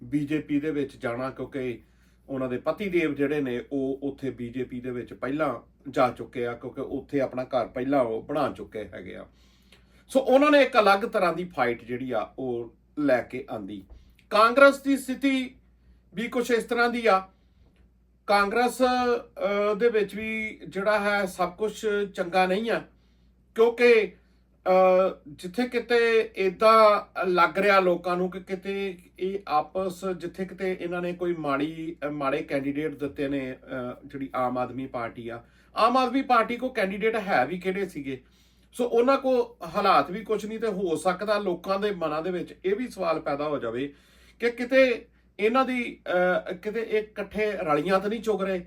ਬੀਜੇਪੀ ਦੇ ਵਿੱਚ ਜਾਣਾ, ਕਿਉਂਕਿ ਉਹਨਾਂ ਦੇ ਪਤੀ ਦੇਵ ਜਿਹੜੇ ਨੇ, ਉਹ ਉੱਥੇ ਬੀਜੇਪੀ ਦੇ ਵਿੱਚ ਪਹਿਲਾਂ ਜਾ ਚੁੱਕੇ ਆ, ਕਿਉਂਕਿ ਉੱਥੇ ਆਪਣਾ ਘਰ ਪਹਿਲਾਂ ਉਹ ਬਣਾ ਚੁੱਕੇ ਹੈਗੇ ਆ। ਸੋ ਉਹਨਾਂ ਨੇ ਇੱਕ ਅਲੱਗ ਤਰ੍ਹਾਂ ਦੀ ਫਾਈਟ ਜਿਹੜੀ ਆ, ਉਹ ਲੈ ਕੇ ਆਂਦੀ। ਕਾਂਗਰਸ ਦੀ ਸਥਿਤੀ ਵੀ ਕੁਝ ਇਸ ਤਰ੍ਹਾਂ ਦੀ ਆ ਕਾਂਗਰਸ ਦੇ ਵਿੱਚ ਵੀ ਜਿਹੜਾ ਹੈ ਸਭ ਕੁਝ ਚੰਗਾ ਨਹੀਂ ਆ, ਕਿਉਂਕਿ ਜਿੱਥੇ ਕਿਤੇ ਇਦਾਂ ਲੱਗ ਰਿਹਾ ਲੋਕਾਂ ਨੂੰ ਕਿ ਕਿਤੇ ਇਹ ਆਪਸ, ਜਿੱਥੇ ਕਿਤੇ ਇਹਨਾਂ ਨੇ ਕੋਈ ਮਾੜੀ ਮਾੜੇ ਕੈਂਡੀਡੇਟ ਦਿੱਤੇ ਨੇ ਜਿਹੜੀ ਆਮ ਆਦਮੀ ਪਾਰਟੀ ਆ, ਆਮ ਆਦਮੀ ਪਾਰਟੀ ਕੋ ਕੈਂਡੀਡੇਟ ਹੈ ਵੀ ਕਿਹੜੇ ਸੀਗੇ? ਸੋ ਉਹਨਾਂ ਕੋ ਹਾਲਾਤ ਵੀ ਕੁਝ ਨਹੀਂ ਤੇ ਹੋ ਸਕਦਾ ਲੋਕਾਂ ਦੇ ਮਨਾਂ ਦੇ ਵਿੱਚ ਇਹ ਵੀ ਸਵਾਲ ਪੈਦਾ ਹੋ ਜਾਵੇ ਕਿ ਕਿਤੇ ਇਹਨਾਂ ਦੀ ਕਿਤੇ ਇਹ ਇਕੱਠੇ ਰਲੀਆਂ ਤਾਂ ਨਹੀਂ ਚੁਗ ਰਹੇ?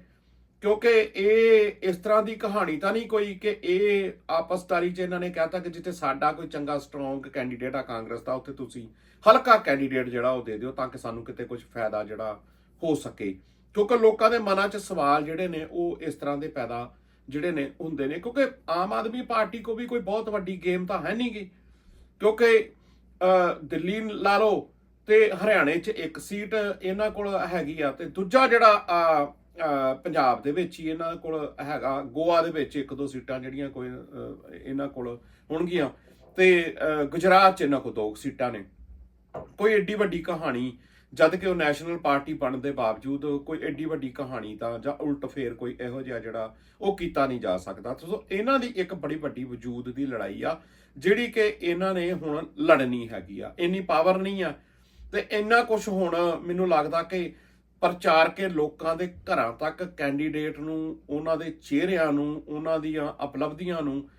ਕਿਉਂਕਿ ਇਹ ਇਸ ਤਰ੍ਹਾਂ ਦੀ ਕਹਾਣੀ ਤਾਂ ਨਹੀਂ ਕੋਈ ਕਿ ਇਹ ਆਪਸਦਾਰੀ 'ਚ ਇਹਨਾਂ ਨੇ ਕਹਿਤਾ ਕਿ ਜਿੱਥੇ ਸਾਡਾ ਕੋਈ ਚੰਗਾ ਸਟਰੋਂਗ ਕੈਂਡੀਡੇਟ ਆ ਕਾਂਗਰਸ ਦਾ, ਉੱਥੇ ਤੁਸੀਂ ਹਲਕਾ ਕੈਂਡੀਡੇਟ ਜਿਹੜਾ ਉਹ ਦੇ ਦਿਓ ਤਾਂ ਕਿ ਸਾਨੂੰ ਕਿਤੇ ਕੁਝ ਫਾਇਦਾ ਜਿਹੜਾ ਹੋ ਸਕੇ। ਕਿਉਂਕਿ ਲੋਕਾਂ ਦੇ ਮਨਾਂ 'ਚ ਸਵਾਲ ਜਿਹੜੇ ਨੇ, ਉਹ ਇਸ ਤਰ੍ਹਾਂ ਦੇ ਪੈਦਾ ਜਿਹੜੇ ਨੇ, ਹੁੰਦੇ ਨੇ। ਕਿਉਂਕਿ ਆਮ ਆਦਮੀ ਪਾਰਟੀ ਕੋ ਵੀ ਕੋਈ ਬਹੁਤ ਵੱਡੀ ਗੇਮ ਤਾਂ ਹੈ ਨਹੀਂਗੀ ਕਿਉਂਕਿ ਦਿੱਲੀ ਲਾ ਲਓ ਤੇ ਹਰਿਆਣੇ 'ਚ ਇੱਕ ਸੀਟ ਇਹਨਾਂ ਕੋਲ ਹੈਗੀ ਆ ਤੇ ਦੂਜਾ ਜਿਹੜਾ ਆ, ਪੰਜਾਬ ਦੇ ਵਿੱਚ ਹੀ ਇਹਨਾਂ ਕੋਲ ਹੈਗਾ ਗੋਆ ਦੇ ਵਿੱਚ ਇੱਕ ਦੋ ਸੀਟਾਂ ਜਿਹੜੀਆਂ ਕੋਈ ਇਹਨਾਂ ਕੋਲ ਹੋਣਗੀਆਂ ਤੇ ਗੁਜਰਾਤ 'ਚ ਇਹਨਾਂ ਕੋਲ ਦੋ ਸੀਟਾਂ ਨੇ। ਕੋਈ ਏਡੀ ਵੱਡੀ ਕਹਾਣੀ ਜਦ ਕਿ ਉਹ ਨੈਸ਼ਨਲ ਪਾਰਟੀ ਬਣਨ ਦੇ ਬਾਵਜੂਦ ਕੋਈ ਏਡੀ ਵੱਡੀ ਕਹਾਣੀ ਤਾਂ ਜਾਂ ਉਲਟ ਫੇਰ ਕੋਈ ਇਹੋ ਜਿਹਾ ਜਿਹੜਾ ਉਹ ਕੀਤਾ ਨਹੀਂ ਜਾ ਸਕਦਾ। ਸੋ ਇਹਨਾਂ ਦੀ ਇੱਕ ਬੜੀ ਵੱਡੀ ਵਜੂਦ ਦੀ ਲੜਾਈ ਆ ਜਿਹੜੀ ਕਿ ਇਹਨਾਂ ਨੇ ਹੁਣ ਲੜਨੀ ਹੈਗੀ ਆ। ਇੰਨੀ ਪਾਵਰ ਨਹੀਂ ਆ ਤੇ ਇੰਨਾ ਕੁਝ ਹੁਣ ਮੈਨੂੰ ਲੱਗਦਾ ਕਿ ਪ੍ਰਚਾਰ ਕੇ ਲੋਕਾਂ ਦੇ ਘਰਾਂ ਤੱਕ ਕੈਂਡੀਡੇਟ ਨੂੰ, ਉਹਨਾਂ ਦੇ ਚਿਹਰਿਆਂ ਨੂੰ, ਉਹਨਾਂ ਦੀਆਂ ਉਪਲਬਧੀਆਂ ਨੂੰ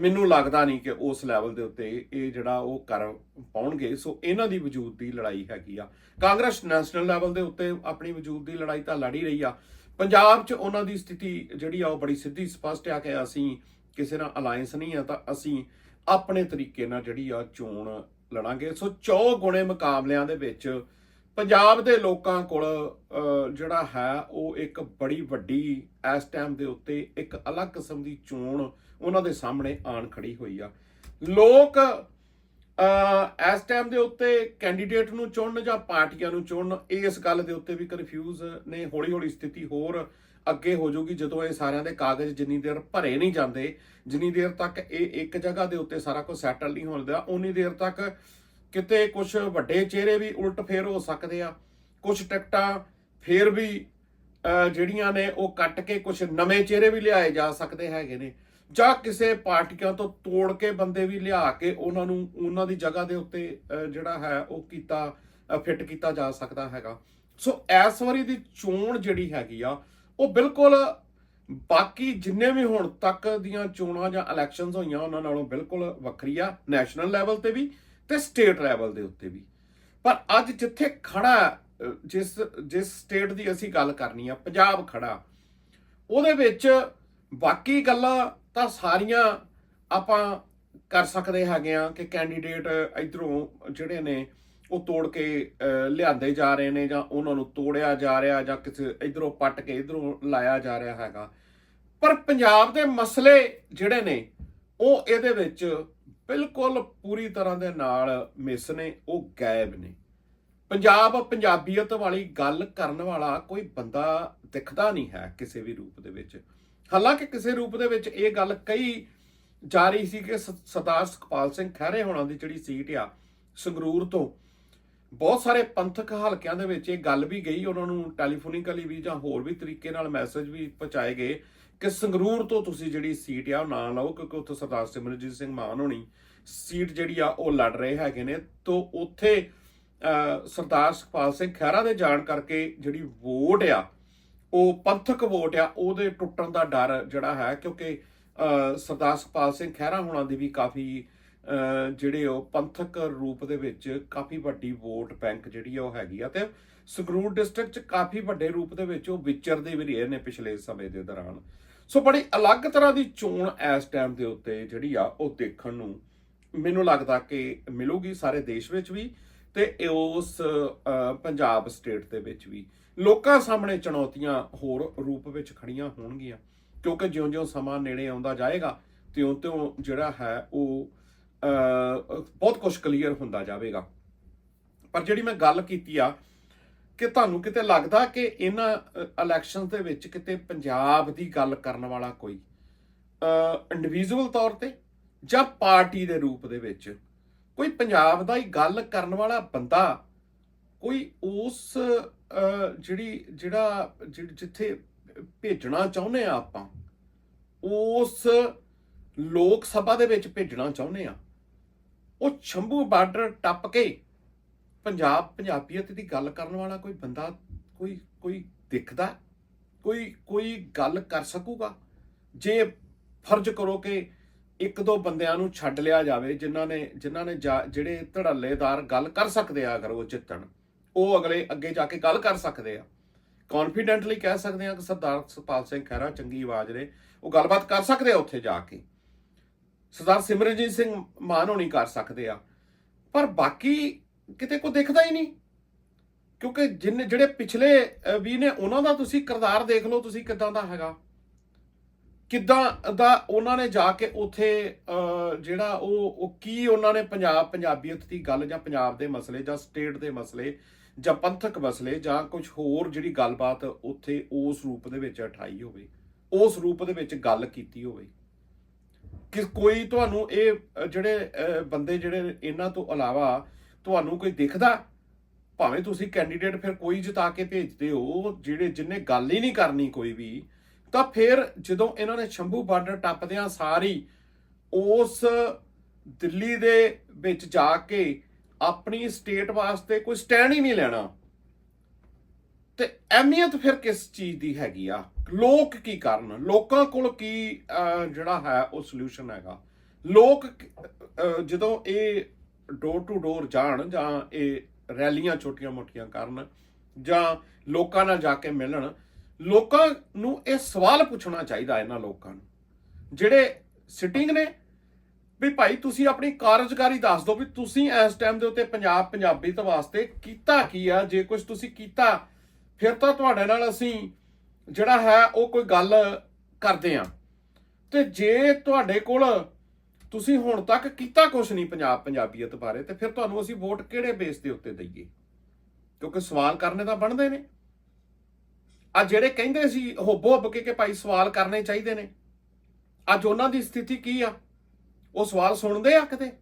ਮੈਨੂੰ ਲੱਗਦਾ ਨਹੀਂ ਕਿ ਉਸ ਲੈਵਲ ਦੇ ਉੱਤੇ ਇਹ ਜਿਹੜਾ ਉਹ ਕਰ ਪਾਉਣਗੇ। ਸੋ ਇਹਨਾਂ ਦੀ ਵਜੂਦ ਦੀ ਲੜਾਈ ਹੈਗੀ ਆ। ਕਾਂਗਰਸ ਨੈਸ਼ਨਲ ਲੈਵਲ ਦੇ ਉੱਤੇ ਆਪਣੀ ਵਜੂਦ ਦੀ ਲੜਾਈ ਤਾਂ ਲੜੀ ਰਹੀ ਆ। ਪੰਜਾਬ 'ਚ ਉਹਨਾਂ ਦੀ ਸਥਿਤੀ ਜਿਹੜੀ ਆ, ਉਹ ਬੜੀ ਸਿੱਧੀ, ਸਪਸ਼ਟ ਆ ਕਿ ਅਸੀਂ ਕਿਸੇ ਨਾਲ ਅਲਾਈਅੰਸ ਨਹੀਂ ਆ, ਤਾਂ ਅਸੀਂ ਆਪਣੇ ਤਰੀਕੇ ਨਾਲ ਜਿਹੜੀ ਆ ਚੋਣ ਲੜਾਂਗੇ। ਸੋ ਚੌ ਗੁਣੇ ਮੁਕਾਬਲਿਆਂ ਦੇ ਵਿੱਚ ਪੰਜਾਬ ਦੇ ਲੋਕਾਂ ਕੋਲ ਜਿਹੜਾ ਹੈ ਉਹ ਇੱਕ ਬੜੀ ਵੱਡੀ ਇਸ ਟਾਈਮ ਦੇ ਉੱਤੇ ਇੱਕ ਅਲੱਗ ਕਿਸਮ ਦੀ ਚੋਣ ਉਹਨਾਂ ਦੇ ਸਾਹਮਣੇ ਆਣ ਖੜੀ ਹੋਈ ਆ। ਲੋਕ ਅਹ, ਇਸ ਟਾਈਮ ਦੇ ਉੱਤੇ ਕੈਂਡੀਡੇਟ ਨੂੰ ਚੁਣਨ ਜਾਂ ਪਾਰਟੀਆਂ ਨੂੰ ਚੁਣਨ ਇਸ ਗੱਲ ਦੇ ਉੱਤੇ ਵੀ ਕਨਫਿਊਜ਼ ਨੇ। ਹੌਲੀ ਹੌਲੀ ਸਥਿਤੀ ਹੋਰ ਅੱਗੇ ਹੋ ਜਾਊਗੀ ਜਦੋਂ ਇਹ ਸਾਰਿਆਂ ਦੇ ਕਾਗਜ਼ ਜਿੰਨੀ ਦੇਰ ਭਰੇ ਨਹੀਂ ਜਾਂਦੇ, ਜਿੰਨੀ ਦੇਰ ਤੱਕ ਇਹ ਇੱਕ ਜਗ੍ਹਾ ਦੇ ਉੱਤੇ ਸਾਰਾ ਕੁਝ ਸੈਟਲ ਨਹੀਂ ਹੁੰਦਾ ਉਨੀ ਦੇਰ ਤੱਕ ਕਿਤੇ ਕੁਝ ਵੱਡੇ ਚਿਹਰੇ ਵੀ ਉਲਟ ਫੇਰ ਹੋ ਸਕਦੇ ਆ ਕੁਝ ਟਿਕਟਾਂ ਫੇਰ ਵੀ ਜਿਹੜੀਆਂ ਨੇ ਉਹ ਕੱਟ ਕੇ ਕੁਝ ਨਵੇਂ ਚਿਹਰੇ ਵੀ ਲਿਆਏ ਜਾ ਸਕਦੇ ਹੈਗੇ ਨੇ, ਜਾਂ ਕਿਸੇ ਪਾਰਟੀਆਂ ਤੋਂ ਤੋੜ ਕੇ ਬੰਦੇ ਵੀ ਲਿਆ ਕੇ ਉਹਨਾਂ ਨੂੰ, ਉਹਨਾਂ ਦੀ ਜਗ੍ਹਾ ਦੇ ਉੱਤੇ ਜਿਹੜਾ ਹੈ ਉਹ ਕੀਤਾ ਫਿੱਟ ਕੀਤਾ ਜਾ ਸਕਦਾ ਹੈਗਾ। ਸੋ ਇਸ ਵਾਰੀ ਦੀ ਚੋਣ ਜਿਹੜੀ ਹੈਗੀ ਆ ਉਹ ਬਿਲਕੁਲ ਬਾਕੀ ਜਿੰਨੇ ਵੀ ਹੁਣ ਤੱਕ ਦੀਆਂ ਚੋਣਾਂ ਜਾਂ ਇਲੈਕਸ਼ਨਸ ਹੋਈਆਂ, ਉਹਨਾਂ ਨਾਲੋਂ ਬਿਲਕੁਲ ਵੱਖਰੀ ਆ ਨੈਸ਼ਨਲ ਲੈਵਲ ਤੇ ਵੀ ਤੇ ਸਟੇਟ ਲੈਵਲ ਦੇ ਉੱਤੇ ਵੀ। ਪਰ ਅੱਜ ਜਿੱਥੇ ਖੜਾ, ਜਿਸ ਜਿਸ ਸਟੇਟ ਦੀ ਅਸੀਂ ਗੱਲ ਕਰਨੀ ਆ, ਪੰਜਾਬ ਖੜਾ, ਉਹਦੇ ਵਿੱਚ ਬਾਕੀ ਗੱਲਾਂ ਤਾਂ ਸਾਰੀਆਂ ਆਪਾਂ ਕਰ ਸਕਦੇ ਹੈਗੇ ਆ ਕਿ ਕੈਂਡੀਡੇਟ ਇਧਰੋਂ ਜਿਹੜੇ ਨੇ ਉਹ ਤੋੜ ਕੇ ਲਿਆਂਦੇ ਜਾ ਰਹੇ ਨੇ ਜਾਂ ਉਹਨਾਂ ਨੂੰ ਤੋੜਿਆ ਜਾ ਰਿਹਾ ਜਾਂ ਕਿਸੇ ਇਧਰੋਂ ਪੱਟ ਕੇ ਇਧਰੋਂ ਲਾਇਆ ਜਾ ਰਿਹਾ ਹੈਗਾ। ਪਰ ਪੰਜਾਬ ਦੇ ਮਸਲੇ ਜਿਹੜੇ ਨੇ, ਉਹ ਇਹਦੇ ਵਿੱਚ ਬਿਲਕੁਲ ਪੂਰੀ ਤਰ੍ਹਾਂ ਦੇ ਨਾਲ ਮਿਸ ਨੇ, ਉਹ ਗਾਇਬ ਨੇ। ਪੰਜਾਬ ਪੰਜਾਬੀਅਤ ਵਾਲੀ ਗੱਲ ਕਰਨ ਵਾਲਾ ਕੋਈ ਬੰਦਾ ਦਿਖਦਾ ਨਹੀਂ ਹੈ ਕਿਸੇ ਵੀ ਰੂਪ ਦੇ ਵਿੱਚ। ਹਾਲਾਂਕਿ ਕਿਸੇ ਰੂਪ ਦੇ ਵਿੱਚ ਇਹ ਗੱਲ ਕਈ ਜਾ ਰਹੀ ਸੀ ਕਿ ਸਰਦਾਰ ਸੁਖਪਾਲ ਸਿੰਘ ਖਹਿਰੇ ਹੋਣਾ ਦੀ ਜਿਹੜੀ ਸੀਟ ਆ, ਸੰਗਰੂਰ ਤੋਂ ਬਹੁਤ ਸਾਰੇ ਪੰਥਕ ਹਲਕਿਆਂ ਦੇ ਵਿੱਚ ਇਹ ਗੱਲ ਵੀ ਗਈ, ਉਹਨਾਂ ਨੂੰ ਟੈਲੀਫੋਨਿਕਲੀ ਵੀ ਜਾਂ ਹੋਰ ਵੀ ਤਰੀਕੇ ਨਾਲ ਮੈਸੇਜ ਵੀ ਪਹੁੰਚਾਏ ਗਏ ਕਿ ਸੰਗਰੂਰ ਤੋਂ ਤੁਸੀਂ ਜਿਹੜੀ ਸੀਟ ਆ ਉਹ ਨਾ ਲਓ ਕਿਉਂਕਿ ਉੱਥੇ ਸਰਦਾਰ ਸਿਮਰਜੀਤ ਸਿੰਘ ਮਾਨ ਹੋਣੀ ਸੀਟ ਜਿਹੜੀ ਆ ਉਹ ਲੜ ਰਹੇ ਹੈਗੇ ਨੇ। ਤੋਂ ਉੱਥੇ ਸਰਦਾਰ ਸੁਖਪਾਲ ਸਿੰਘ ਖਹਿਰਾ ਦੇ ਜਾਣ ਕਰਕੇ ਜਿਹੜੀ ਵੋਟ ਆ, ਉਹ ਪੰਥਕ ਵੋਟ ਆ, ਉਹਦੇ ਟੁੱਟਣ ਦਾ ਡਰ ਜਿਹੜਾ ਹੈ, ਕਿਉਂਕਿ ਸਰਦਾਰ ਸੁਖਪਾਲ ਸਿੰਘ ਖਹਿਰਾ ਹੋਣਾ ਦੀ ਵੀ ਕਾਫੀ ਜਿਹੜੇ ਉਹ ਪੰਥਕ ਰੂਪ ਦੇ ਵਿੱਚ ਕਾਫੀ ਵੱਡੀ ਵੋਟ ਬੈਂਕ ਜਿਹੜੀ ਆ ਉਹ ਹੈਗੀ ਆ ਤੇ ਸੰਗਰੂਰ ਡਿਸਟ੍ਰਿਕਟ ਚ ਕਾਫੀ ਵੱਡੇ ਰੂਪ ਦੇ ਵਿੱਚ ਉਹ ਵਿਚਰਦੇ ਵੀ ਰਹੇ ਨੇ ਪਿਛਲੇ ਸਮੇਂ ਦੇ ਦੌਰਾਨ। ਸੋ ਬੜੀ ਅਲੱਗ ਤਰ੍ਹਾਂ ਦੀ ਚੋਣ ਇਸ ਟਾਈਮ ਦੇ ਉੱਤੇ ਜਿਹੜੀ ਆ ਉਹ ਦੇਖਣ ਨੂੰ ਮੈਨੂੰ ਲੱਗਦਾ ਕਿ ਮਿਲੂਗੀ ਸਾਰੇ ਦੇਸ਼ ਵਿੱਚ ਵੀ ਤੇ ਉਸ ਪੰਜਾਬ ਸਟੇਟ ਦੇ ਵਿੱਚ ਵੀ। ਲੋਕਾਂ ਸਾਹਮਣੇ ਚੁਣੌਤੀਆਂ ਹੋਰ ਰੂਪ ਵਿੱਚ ਖੜੀਆਂ ਹੋਣਗੀਆਂ, ਕਿਉਂਕਿ ਜਿਉਂ-ਜਿਉਂ ਸਮਾਂ ਨੇੜੇ ਆਉਂਦਾ ਜਾਏਗਾ, ਤਿਉਂ-ਤਿਉਂ ਜਿਹੜਾ ਹੈ ਉਹ ਬਹੁਤ ਕੁਝ ਕਲੀਅਰ ਹੁੰਦਾ ਜਾਵੇਗਾ। ਪਰ ਜਿਹੜੀ ਮੈਂ ਗੱਲ ਕੀਤੀ ਆ, ਕਿ ਤੁਹਾਨੂੰ ਕਿਤੇ ਲੱਗਦਾ ਕਿ ਇਹਨਾਂ ਇਲੈਕਸ਼ਨਸ ਦੇ ਵਿੱਚ ਕਿਤੇ ਪੰਜਾਬ ਦੀ ਗੱਲ ਕਰਨ ਵਾਲਾ ਕੋਈ ਇੰਡੀਵਿਜੂਅਲ ਤੌਰ ਤੇ ਜਾਂ ਪਾਰਟੀ ਦੇ ਰੂਪ ਦੇ ਵਿੱਚ ਕੋਈ ਪੰਜਾਬ ਦਾ ਹੀ ਗੱਲ ਕਰਨ ਵਾਲਾ ਬੰਦਾ, ਕੋਈ ਉਸ ਜਿਹੜੀ, ਜਿਹੜਾ, ਜਿ- ਜਿੱਥੇ ਭੇਜਣਾ ਚਾਹੁੰਦੇ ਆ ਆਪਾਂ, ਉਸ ਲੋਕ ਸਭਾ ਦੇ ਵਿੱਚ ਭੇਜਣਾ ਚਾਹੁੰਦੇ ਆ। ਉਹ ਸ਼ੰਭੂ ਬਾਰਡਰ ਟੱਪ ਕੇ ਪੰਜਾਬ ਪੰਜਾਬੀਅਤ ਦੀ ਗੱਲ ਕਰਨ ਵਾਲਾ ਕੋਈ ਬੰਦਾ, ਕੋਈ ਕੋਈ ਦਿਖਦਾ, ਕੋਈ ਕੋਈ ਗੱਲ ਕਰ ਸਕੂਗਾ? ਜੇ ਫਰਜ਼ ਕਰੋ ਕਿ ਇੱਕ ਦੋ ਬੰਦਿਆਂ ਨੂੰ ਛੱਡ ਲਿਆ ਜਾਵੇ, ਜਿਨ੍ਹਾਂ ਨੇ ਜਿਨ੍ਹਾਂ ਨੇ ਜਾ- ਜਿਹੜੇ ਧੜੱਲੇਦਾਰ ਗੱਲ ਕਰ ਸਕਦੇ ਆ, ਅਗਰ ਉਹ ਜਿੱਤਣ, ਉਹ ਅਗਲੇ ਅੱਗੇ ਜਾ ਕੇ ਗੱਲ ਕਰ ਸਕਦੇ ਆ। ਕੌਨਫੀਡੈਂਟਲੀ ਕਹਿ ਸਕਦੇ ਆ ਕਿ ਸਰਦਾਰ ਸੁਖਪਾਲ ਸਿੰਘ ਖਹਿਰਾ ਚੰਗੀ ਆਵਾਜ਼ ਨੇ, ਉਹ ਗੱਲਬਾਤ ਕਰ ਸਕਦੇ ਆ ਉੱਥੇ ਜਾ ਕੇ। ਸਰਦਾਰ ਸਿਮਰਨਜੀਤ ਸਿੰਘ ਮਾਨ ਹੋਣੀ ਕਰ ਸਕਦੇ ਆ। ਪਰ ਬਾਕੀ ਕਿਤੇ ਕੋ ਦਿਖਦਾ ਹੀ ਨਹੀਂ। ਕਿਉਂਕਿ ਜਿੰਨੇ ਜਿਹੜੇ ਪਿਛਲੇ ਵੀ ਨੇ, ਉਹਨਾਂ ਦਾ ਤੁਸੀਂ ਕਿਰਦਾਰ ਦੇਖ ਲਓ, ਤੁਸੀਂ ਕਿਦਾਂ ਦਾ ਹੈਗਾ। ਕਿੱਦਾਂ ਦਾ ਉਹਨਾਂ ਨੇ ਜਾ ਕੇ ਉਥੇ ਜਿਹੜਾ ਉਹ ਉਹ ਕੀ ਉਹਨਾਂ ਨੇ ਪੰਜਾਬ, ਪੰਜਾਬੀਅਤ ਦੀ ਗੱਲ ਜਾਂ ਪੰਜਾਬ ਦੇ ਮਸਲੇ ਜਾਂ ਸਟੇਟ ਦੇ ਮਸਲੇ ਜਾਂ ਪੰਥਕ ਮਸਲੇ ਜਾਂ ਕੁਝ ਹੋਰ ਜਿਹੜੀ ਗੱਲਬਾਤ ਉਥੇ ਉਸ ਰੂਪ ਦੇ ਵਿੱਚ ਉਠਾਈ ਹੋਵੇ, ਉਸ ਰੂਪ ਦੇ ਵਿੱਚ ਗੱਲ ਕੀਤੀ ਹੋਵੇ। ਕਿ ਕੋਈ ਤੁਹਾਨੂੰ ਇਹ ਜਿਹੜੇ ਬੰਦੇ ਜਿਹੜੇ ਇਹਨਾਂ ਤੋਂ ਇਲਾਵਾ ਤੁਹਾਨੂੰ ਕੋਈ ਦਿਖਦਾ? ਭਾਵੇਂ ਤੁਸੀਂ ਕੈਂਡੀਡੇਟ ਫਿਰ ਕੋਈ ਜਿਤਾ ਕੇ ਭੇਜਦੇ ਹੋ, ਜਿਹੜੇ, ਜਿੰਨੇ ਗੱਲ ਹੀ ਨਹੀਂ ਕਰਨੀ ਕੋਈ ਵੀ, ਤਾਂ ਫਿਰ ਜਦੋਂ ਇਹਨਾਂ ਨੇ ਸ਼ੰਭੂ ਬਾਰਡਰ ਟੱਪਦਿਆਂ ਸਾਰੀ ਉਸ ਦਿੱਲੀ ਦੇ ਵਿੱਚ ਜਾ ਕੇ ਆਪਣੀ ਸਟੇਟ ਵਾਸਤੇ ਕੋਈ ਸਟੈਂਡ ਹੀ ਨਹੀਂ ਲੈਣਾ, ਤੇ ਅਹਿਮੀਅਤ ਫਿਰ ਕਿਸ ਚੀਜ਼ ਦੀ ਹੈਗੀ ਆ? ਲੋਕ ਕੀ ਕਰਨ? ਲੋਕਾਂ ਕੋਲ ਕੀ ਜਿਹੜਾ ਹੈ, ਉਹ ਸੋਲੂਸ਼ਨ ਹੈਗਾ? ਲੋਕ ਜਦੋਂ ਇਹ ਡੋਰ ਟੂ ਡੋਰ ਜਾਣ, ਜਾਂ ਇਹ ਰੈਲੀਆਂ ਛੋਟੀਆਂ-ਮੋਟੀਆਂ ਕਰਨ, ਜਾਂ ਲੋਕਾਂ ਨਾਲ ਜਾ ਕੇ ਮਿਲਣ, ਲੋਕਾਂ ਨੂੰ ਇਹ ਸਵਾਲ ਪੁੱਛਣਾ ਚਾਹੀਦਾ ਇਹਨਾਂ ਲੋਕਾਂ ਨੂੰ। ਜਿਹੜੇ ਸਿਟਿੰਗ ਨੇ, ਵੀ ਭਾਈ ਤੁਸੀਂ ਆਪਣੀ ਕਾਰਜਕਾਰੀ ਦੱਸ ਦਿਓ ਵੀ ਤੁਸੀਂ ਇਸ ਟਾਈਮ ਦੇ ਉੱਤੇ ਪੰਜਾਬ ਪੰਜਾਬੀਤ ਵਾਸਤੇ ਕੀਤਾ ਕੀ ਆ? ਜੇ ਕੁਝ ਤੁਸੀਂ ਕੀਤਾ, ਫਿਰ ਤਾਂ ਤੁਹਾਡੇ ਨਾਲ ਅਸੀਂ ਜਿਹੜਾ ਹੈ ਉਹ ਕੋਈ ਗੱਲ ਕਰਦੇ ਆ। ਤੇ ਜੇ ਤੁਹਾਡੇ ਕੋਲ ਤੁਸੀਂ ਹੁਣ ਤੱਕ ਕੀਤਾ ਕੁਝ ਨਹੀਂ ਪੰਜਾਬ ਪੰਜਾਬੀਅਤ ਬਾਰੇ ਤੇ ਫਿਰ ਤੁਹਾਨੂੰ ਅਸੀਂ ਵੋਟ ਕਿਹੜੇ ਬੇਸ ਦੇ ਉੱਤੇ ਦਈਏ? ਕਿਉਂਕਿ ਸਵਾਲ ਕਰਨੇ ਤਾਂ ਬਣਦੇ ਨੇ। ਆ ਜਿਹੜੇ ਕਹਿੰਦੇ ਸੀ ਹੋਬੋ ਹੱਬ ਕੇ ਕਿ ਭਾਈ ਸਵਾਲ ਕਰਨੇ ਚਾਹੀਦੇ ਨੇ। ਅੱਜ ਉਹਨਾਂ ਦੀ ਸਥਿਤੀ ਕੀ ਆ? ਉਹ ਸਵਾਲ ਸੁਣਦੇ ਆ ਕਿਤੇ?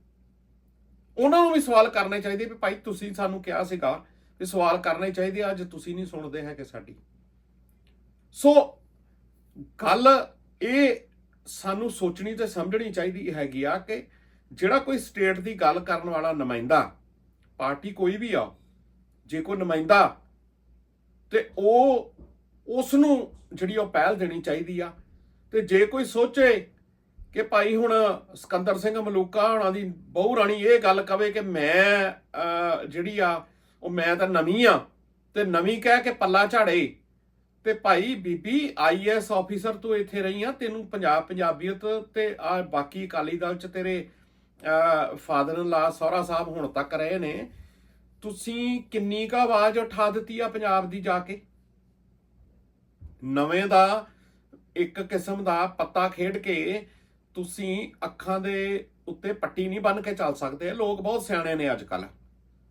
ਉਹਨਾਂ ਨੂੰ ਵੀ ਸਵਾਲ ਕਰਨੇ ਚਾਹੀਦੇ ਵੀ ਭਾਈ ਤੁਸੀਂ ਸਾਨੂੰ ਕਿਹਾ ਸੀਗਾ ਵੀ ਸਵਾਲ ਕਰਨੇ ਚਾਹੀਦੇ ਆ, ਅੱਜ ਤੁਸੀਂ ਨਹੀਂ ਸੁਣਦੇ ਹੈਗੇ ਸਾਡੀ। ਸੋ ਗੱਲ ਇਹ ਸਾਨੂੰ ਸੋਚਣੀ ਤੇ ਸਮਝਣੀ ਚਾਹੀਦੀ ਹੈਗੀ ਆ ਕਿ ਜਿਹੜਾ ਕੋਈ ਸਟੇਟ ਦੀ ਗੱਲ ਕਰਨ ਵਾਲਾ ਨੁਮਾਇੰਦਾ, ਪਾਰਟੀ ਕੋਈ ਵੀ ਆ, ਜੇ ਕੋਈ ਨੁਮਾਇੰਦਾ ਤੇ ਉਹ ਉਸ ਨੂੰ ਜਿਹੜੀ ਉਹ ਪਹਿਲ ਦੇਣੀ ਚਾਹੀਦੀ ਆ ਤੇ ਜੇ ਕੋਈ ਸੋਚੇ ਕਿ ਭਾਈ ਹੁਣ ਸਿਕੰਦਰ ਸਿੰਘ ਮਲੂਕਾ ਹੋਣਾ ਦੀ ਬਹੁ ਰਾਣੀ ਇਹ ਗੱਲ ਕਵੇ ਕਿ ਮੈਂ ਜਿਹੜੀ ਆ, ਉਹ ਮੈਂ ਤਾਂ ਨਵੀਂ ਆ ਤੇ ਨਵੀਂ ਕਹਿ ਕੇ ਪੱਲਾ ਝਾੜੇ ਤੇ ਭਾਈ ਬੀਬੀ ਆਈਐਸ ਆਫੀਸਰ ਤੂੰ ਇੱਥੇ ਰਹੀ ਆ, ਤੈਨੂੰ ਪੰਜਾਬ ਪੰਜਾਬੀਅਤ ਤੇ ਆ ਬਾਕੀ ਅਕਾਲੀ ਦਲ ਚ ਤੇਰੇ ਫਾਦਰ ਇਨ ਲਾ ਸਹੁਰਾ ਸਾਹਿਬ ਹੁਣ ਤੱਕ ਰਹੇ ਨੇ। ਤੁਸੀਂ ਕਿੰਨੀ ਕਾ ਆਵਾਜ਼ ਉਠਾ ਦਿੱਤੀ ਆ ਪੰਜਾਬ ਦੀ ਜਾ ਕੇ? ਨਵੇਂ ਦਾ ਇੱਕ ਕਿਸਮ ਦਾ ਪੱਤਾ ਖੇਡ ਕੇ ਤੁਸੀਂ ਅੱਖਾਂ ਦੇ ਉੱਤੇ ਪੱਟੀ ਨਹੀਂ ਬੰਨ ਕੇ ਚੱਲ ਸਕਦੇ। ਲੋਕ ਬਹੁਤ ਸਿਆਣੇ ਨੇ ਅੱਜ ਕੱਲ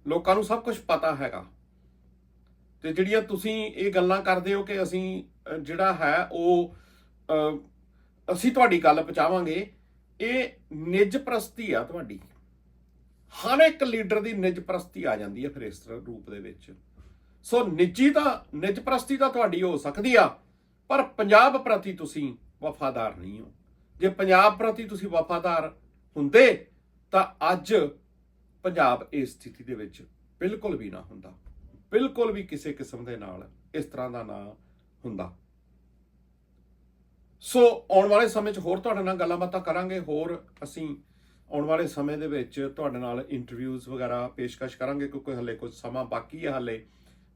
ਲੋਕਾਂ ਨੂੰ ਸਭ ਕੁਝ ਪਤਾ ਹੈਗਾ। ਤੇ ਜਿਹੜੀਆਂ ਤੁਸੀਂ ਇਹ ਗੱਲਾਂ ਕਰਦੇ ਹੋ ਕਿ ਅਸੀਂ ਜਿਹੜਾ ਹੈ ਉਹ ਅਸੀਂ ਤੁਹਾਡੀ ਗੱਲ ਪਹੁੰਚਾਵਾਂਗੇ, ਇਹ ਨਿੱਜ ਪ੍ਰਸਤੀ ਆ ਤੁਹਾਡੀ। ਹਰ ਇੱਕ ਲੀਡਰ ਦੀ ਨਿੱਜ ਪ੍ਰਸਤੀ ਆ ਜਾਂਦੀ ਹੈ ਫਿਰ ਇਸ ਤਰ੍ਹਾਂ ਰੂਪ ਦੇ ਵਿੱਚ। ਸੋ ਨਿੱਜੀ ਤਾਂ, ਨਿੱਜ ਪ੍ਰਸਤੀ ਤਾਂ ਤੁਹਾਡੀ ਹੋ ਸਕਦੀ ਆ, ਪਰ ਪੰਜਾਬ ਪ੍ਰਤੀ ਤੁਸੀਂ ਵਫਾਦਾਰ ਨਹੀਂ ਹੋ। ਜੇ ਪੰਜਾਬ ਪ੍ਰਤੀ ਤੁਸੀਂ ਵਫਾਦਾਰ ਹੁੰਦੇ, ਤਾਂ ਅੱਜ ਪੰਜਾਬ ਇਸ ਸਥਿਤੀ ਦੇ ਵਿੱਚ ਬਿਲਕੁਲ ਵੀ ਨਾ ਹੁੰਦਾ। ਬਿਲਕੁਲ ਵੀ ਕਿਸੇ ਕਿਸਮ ਦੇ ਨਾਲ ਇਸ ਤਰ੍ਹਾਂ ਦਾ ਨਾ ਹੁੰਦਾ। ਸੋ ਆਉਣ ਵਾਲੇ ਸਮੇਂ 'ਚ ਹੋਰ ਤੁਹਾਡੇ ਨਾਲ ਗੱਲਾਂ ਬਾਤਾਂ ਕਰਾਂਗੇ, ਹੋਰ ਅਸੀਂ ਆਉਣ ਵਾਲੇ ਸਮੇਂ ਦੇ ਵਿੱਚ ਤੁਹਾਡੇ ਨਾਲ ਇੰਟਰਵਿਊਜ਼ ਵਗੈਰਾ, ਪੇਸ਼ਕਸ਼ ਕਰਾਂਗੇ, ਕਿਉਂਕਿ ਹਲੇ ਕੁਝ ਸਮਾਂ ਬਾਕੀ ਹੈ ਹਲੇ,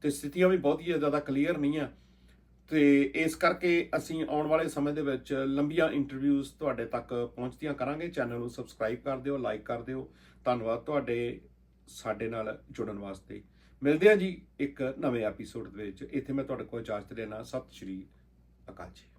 ਤੇ ਸਥਿਤੀਆਂ ਵੀ ਬਹੁਤੀਆਂ ਜ਼ਿਆਦਾ ਕਲੀਅਰ ਨਹੀਂ ਆ। ਤੇ ਇਸ ਕਰਕੇ ਅਸੀਂ ਆਉਣ ਵਾਲੇ ਸਮੇਂ ਦੇ ਵਿੱਚ ਲੰਬੀਆਂ ਇੰਟਰਵਿਊਜ਼ ਤੁਹਾਡੇ ਤੱਕ ਪਹੁੰਚਦੀਆਂ ਕਰਾਂਗੇ। ਚੈਨਲ ਨੂੰ ਸਬਸਕ੍ਰਾਈਬ ਕਰ ਦਿਓ ਲਾਈਕ ਕਰ ਦਿਓ। ਧੰਨਵਾਦ ਤੁਹਾਡੇ, ਸਾਡੇ ਨਾਲ ਜੁੜਨ ਵਾਸਤੇ। ਮਿਲਦੇ ਹਾਂ ਜੀ ਇੱਕ ਨਵੇਂ ਐਪੀਸੋਡ ਦੇ ਵਿੱਚ। ਇੱਥੇ ਮੈਂ ਤੁਹਾਡੇ ਕੋਲ ਇਜਾਜ਼ਤ ਲੈਣਾ ਸਤਿ ਸ਼੍ਰੀ ਅਕਾਲ ਜੀ।